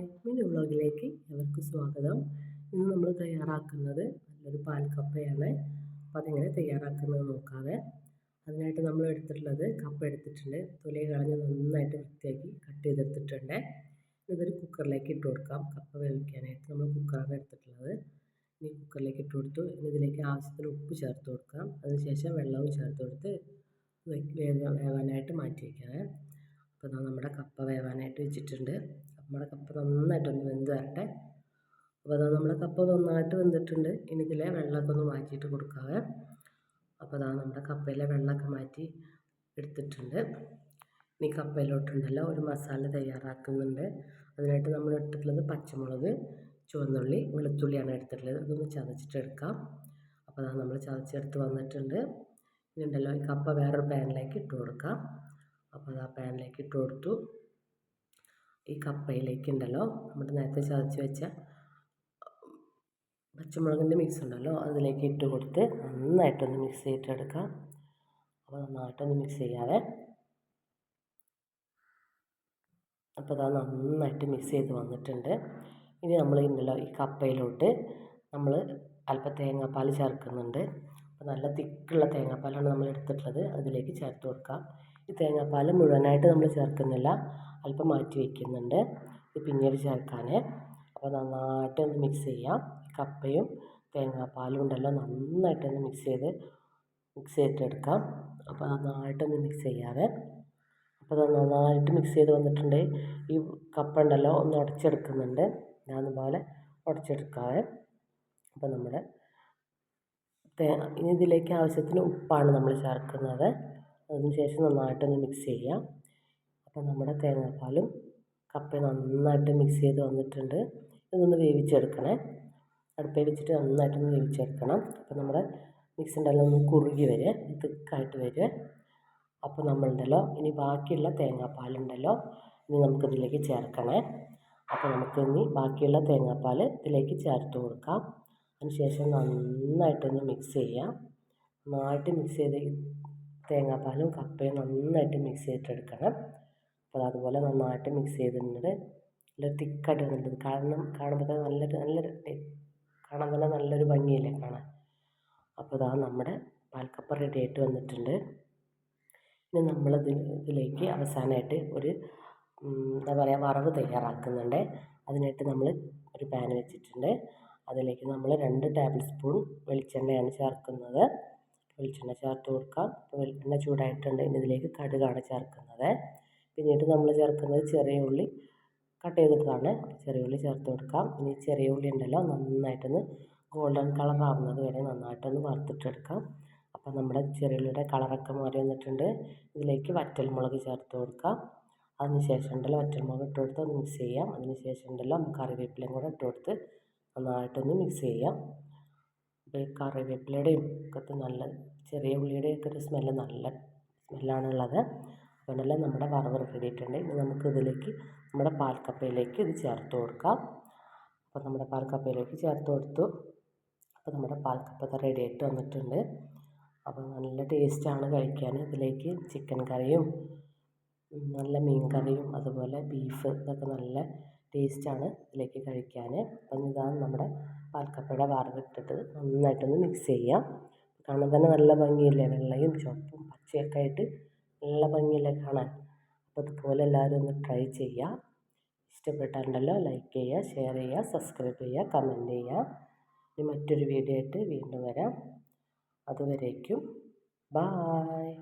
Hi mini വ്ളോഗിലേക്ക് സ്വാഗതം. ഇന്ന് നമ്മൾ തയ്യാറാക്കുന്നത് നല്ലൊരു പാൽക്കപ്പയാണ് അപ്പോൾ അതെങ്ങനെ തയ്യാറാക്കുന്നത് നോക്കാതെ അതിനായിട്ട് നമ്മൾ എടുത്തിട്ടുള്ളത് കപ്പ എടുത്തിട്ടുണ്ട്. തൊലി കളഞ്ഞ് നന്നായിട്ട് വൃത്തിയാക്കി കട്ട് ചെയ്തെടുത്തിട്ടുണ്ട്. ഇതൊരു കുക്കറിലേക്ക് ഇട്ട് കൊടുക്കാം. കപ്പ വേവിക്കാനായിട്ട് നമ്മൾ കുക്കറാണ് എടുത്തിട്ടുള്ളത്. ഇനി കുക്കറിലേക്ക് ഇട്ട് കൊടുത്തു. ഇനി ഇതിലേക്ക് ആവശ്യത്തിന് ഉപ്പ് ചേർത്ത് കൊടുക്കാം. അതിനുശേഷം വെള്ളവും ചേർത്ത് കൊടുത്ത് വേവാനായിട്ട് മാറ്റി വയ്ക്കാം അപ്പോൾ നമ്മുടെ കപ്പ വേവാനായിട്ട് വെച്ചിട്ടുണ്ട്. നമ്മുടെ കപ്പ നന്നായിട്ടൊന്ന് വെന്ത് വരട്ടെ. അപ്പോൾ അതാ നമ്മുടെ കപ്പ നന്നായിട്ട് വെന്തിട്ടുണ്ട്. ഇനി ഇതിലെ വെള്ളമൊക്കെ ഒന്ന് മാറ്റിയിട്ട് കൊടുക്കാവേ. അപ്പോൾ അതാ നമ്മുടെ കപ്പയിലെ വെള്ളമൊക്കെ മാറ്റി എടുത്തിട്ടുണ്ട്. ഇനി കപ്പയിലോട്ടുണ്ടല്ലോ ഒരു മസാല തയ്യാറാക്കുന്നുണ്ട്. അതിനായിട്ട് നമ്മൾ എടുത്തിട്ടുള്ളത് പച്ചമുളക് ചുവന്നുള്ളി വെളുത്തുള്ളിയാണ് എടുത്തിട്ടുള്ളത്. അതൊന്ന് ചതച്ചിട്ടെടുക്കാം അപ്പോൾ അതാ നമ്മൾ ചതച്ചെടുത്ത് വന്നിട്ടുണ്ട്. ഇനി ഉണ്ടല്ലോ ഈ കപ്പ വേറൊരു പാനിലേക്ക് ഇട്ട് കൊടുക്കാം. അപ്പോൾ അത് പാനിലേക്ക് ഇട്ട് കൊടുത്തു. ഈ കപ്പയിലേക്ക് ഉണ്ടല്ലോ നമ്മൾ നേരത്തെ ചതച്ച് വെച്ച പച്ചമുളകിന്റെ മിക്സ് ഉണ്ടല്ലോ. അതിലേക്ക് ഇട്ട് കൊടുത്ത് നന്നായിട്ടൊന്ന് മിക്സ് ചെയ്തിട്ടെടുക്കാം. അപ്പോൾ നന്നായിട്ടൊന്ന് മിക്സ് ചെയ്യാതെ അപ്പോൾ അത് നന്നായിട്ട് മിക്സ് ചെയ്ത് വന്നിട്ടുണ്ട്. ഇനി നമ്മൾ ഇന്നലെ ഈ കപ്പയിലോട്ട് നമ്മൾ അല്പ തേങ്ങാപ്പാൽ ചേർക്കുന്നുണ്ട്. അപ്പോൾ നല്ല തിക്കുള്ള തേങ്ങാപ്പാലാണ് നമ്മൾ എടുത്തിട്ടുള്ളത്. അതിലേക്ക് ചേർത്ത് കൊടുക്കാം. ഈ തേങ്ങാപ്പാൽ മുഴുവനായിട്ട് നമ്മൾ ചേർക്കുന്നില്ല. അല്പം മാറ്റി വയ്ക്കുന്നുണ്ട് പിന്നീട് ചേർക്കാൻ അപ്പോൾ നന്നായിട്ടൊന്ന് മിക്സ് ചെയ്യാം. കപ്പയും തേങ്ങാപ്പാലും ഉണ്ടല്ലോ നന്നായിട്ടൊന്ന് മിക്സ് ചെയ്ത് മിക്സ് ചെയ്തിട്ടെടുക്കാം. അപ്പോൾ നന്നായിട്ടൊന്ന് മിക്സ് ചെയ്യാതെ അപ്പോൾ അത് നന്നായിട്ട് മിക്സ് ചെയ്ത് വന്നിട്ടുണ്ട്. ഈ കപ്പ ഉണ്ടല്ലോ ഒന്ന് ഉടച്ചെടുക്കുന്നുണ്ട്. ഞാൻ പോലെ ഉടച്ചെടുക്കാവേ. അപ്പോൾ നമ്മുടെ ഇനി ഇതിലേക്ക് ആവശ്യത്തിന് ഉപ്പാണ് നമ്മൾ ചേർക്കുന്നത്. അതിന് ശേഷം നന്നായിട്ടൊന്ന് മിക്സ് ചെയ്യാം. അപ്പോൾ നമ്മുടെ തേങ്ങാപ്പാലും കപ്പയും നന്നായിട്ട് മിക്സ് ചെയ്ത് വന്നിട്ടുണ്ട്. ഇതൊന്ന് വേവിച്ചെടുക്കണേ. അടുപ്പേ വെച്ചിട്ട് നന്നായിട്ടൊന്ന് വേവിച്ചെടുക്കണം. അപ്പോൾ നമ്മുടെ മിക്സിന്റെല്ലാം ഒന്ന് കുറുകി വരിക തിക്കായിട്ട് വരിക അപ്പോൾ നമ്മളുണ്ടല്ലോ ഇനി ബാക്കിയുള്ള തേങ്ങാപ്പാലുണ്ടല്ലോ ഇനി നമുക്കിതിലേക്ക് ചേർക്കണേ. അപ്പോൾ നമുക്ക് ഇനി ബാക്കിയുള്ള തേങ്ങാപ്പാൽ ഇതിലേക്ക് ചേർത്ത് കൊടുക്കാം. അതിനുശേഷം നന്നായിട്ടൊന്ന് മിക്സ് ചെയ്യാം. നന്നായിട്ട് മിക്സ് ചെയ്ത് തേങ്ങാപ്പാലും കപ്പയും നന്നായിട്ട് മിക്സ് ചെയ്തിട്ടെടുക്കണം. അപ്പോൾ അതുപോലെ നന്നായിട്ട് മിക്സ് ചെയ്തിട്ടുണ്ട്. നല്ല തിക്കായിട്ട് വന്നിട്ടുണ്ട്. കാരണം കാണുമ്പോൾ തന്നെ നല്ലൊരു നല്ലൊരു കാണാൻ തന്നെ നല്ലൊരു ഭംഗിയല്ലേ കാണാൻ. അപ്പോൾ ഇതാ നമ്മുടെ പാൽക്കപ്പ റെഡി ആയിട്ട് വന്നിട്ടുണ്ട്. ഇനി നമ്മൾ ഇതിലേക്ക് അവസാനമായിട്ട് ഒരു എന്താ പറയുക വറവ് തയ്യാറാക്കുന്നുണ്ട്. അതിനായിട്ട് നമ്മൾ ഒരു പാൻ വെച്ചിട്ടുണ്ട്. അതിലേക്ക് നമ്മൾ രണ്ട് ടേബിൾ സ്പൂൺ വെളിച്ചെണ്ണയാണ് ചേർക്കുന്നത്. വെളിച്ചെണ്ണ ചേർത്ത് കൊടുക്കാം. വെളിച്ചെണ്ണ ചൂടായിട്ടുണ്ട്. ഇനി ഇതിലേക്ക് കടുകാണ് ചേർക്കുന്നത്. പിന്നീട് നമ്മൾ ചേർക്കുന്നത് ചെറിയ ഉള്ളി കട്ട് ചെയ്തിട്ടാണ്. ചെറിയ ഉള്ളി ചേർത്ത് കൊടുക്കാം. ഇനി ചെറിയ ഉള്ളി ഉണ്ടല്ലോ നന്നായിട്ടൊന്ന് ഗോൾഡൻ കളർ ആവുന്നത് വരെ നന്നായിട്ടൊന്ന് വറുത്തിട്ടെടുക്കാം. അപ്പോൾ നമ്മുടെ ചെറിയ ഉള്ളിയുടെ കളറൊക്കെ മാറി വന്നിട്ടുണ്ട്. ഇതിലേക്ക് വറ്റൽമുളക് ചേർത്ത് കൊടുക്കാം. അതിന് ശേഷം ഉണ്ടല്ലോ വറ്റൽമുളക് ഇട്ട് കൊടുത്ത് ഒന്ന് മിക്സ് ചെയ്യാം. അതിന് ശേഷം ഉണ്ടല്ലോ കറിവേപ്പിലയും കൂടെ ഇട്ട് കൊടുത്ത് നന്നായിട്ടൊന്ന് മിക്സ് ചെയ്യാം. അപ്പോൾ ഈ കറിവേപ്പിലയുടെയും ഒക്കെ നല്ല ചെറിയ ഉള്ളിയുടെയൊക്കെ ഒരു സ്മെല്ല് നല്ല സ്മെല്ലാണുള്ളത് അതുകൊണ്ടല്ല നമ്മുടെ വറവ് റെഡി ആയിട്ടുണ്ട്. ഇനി നമുക്ക് ഇതിലേക്ക് നമ്മുടെ പാൽക്കപ്പയിലേക്ക് ഇത് ചേർത്ത് കൊടുക്കാം. അപ്പോൾ നമ്മുടെ പാൽക്കപ്പയിലേക്ക് ചേർത്ത് കൊടുത്തു. അപ്പോൾ നമ്മുടെ പാൽക്കപ്പ റെഡി ആയിട്ട് വന്നിട്ടുണ്ട്. അപ്പോൾ നല്ല ടേസ്റ്റാണ് കഴിക്കാൻ. ഇതിലേക്ക് ചിക്കൻ കറിയും നല്ല മീൻ കറിയും അതുപോലെ ബീഫ് ഇതൊക്കെ നല്ല ടേസ്റ്റാണ് ഇതിലേക്ക് കഴിക്കാൻ. അപ്പം ഇതാണ് നമ്മുടെ പാൽക്കപ്പയുടെ വറവിട്ടിട്ട് നന്നായിട്ടൊന്ന് മിക്സ് ചെയ്യാം. കാണാൻ തന്നെ നല്ല ഭംഗിയില്ലേ? വെള്ളയും ചുവപ്പും പച്ചയൊക്കെ ആയിട്ട് നല്ല ഭംഗിയല്ലേ കാണാൻ? അപ്പോൾ അതുപോലെ എല്ലാവരും ഒന്ന് ട്രൈ ചെയ്യുക ഇഷ്ടപ്പെട്ടാണ്ടല്ലോ ലൈക്ക് ചെയ്യുക ഷെയർ ചെയ്യുക സബ്സ്ക്രൈബ് ചെയ്യുക കമന്റ് ചെയ്യുക ഇനി മറ്റൊരു വീഡിയോ ആയിട്ട് വീണ്ടും വരാം. അതുവരേക്കും ബായ്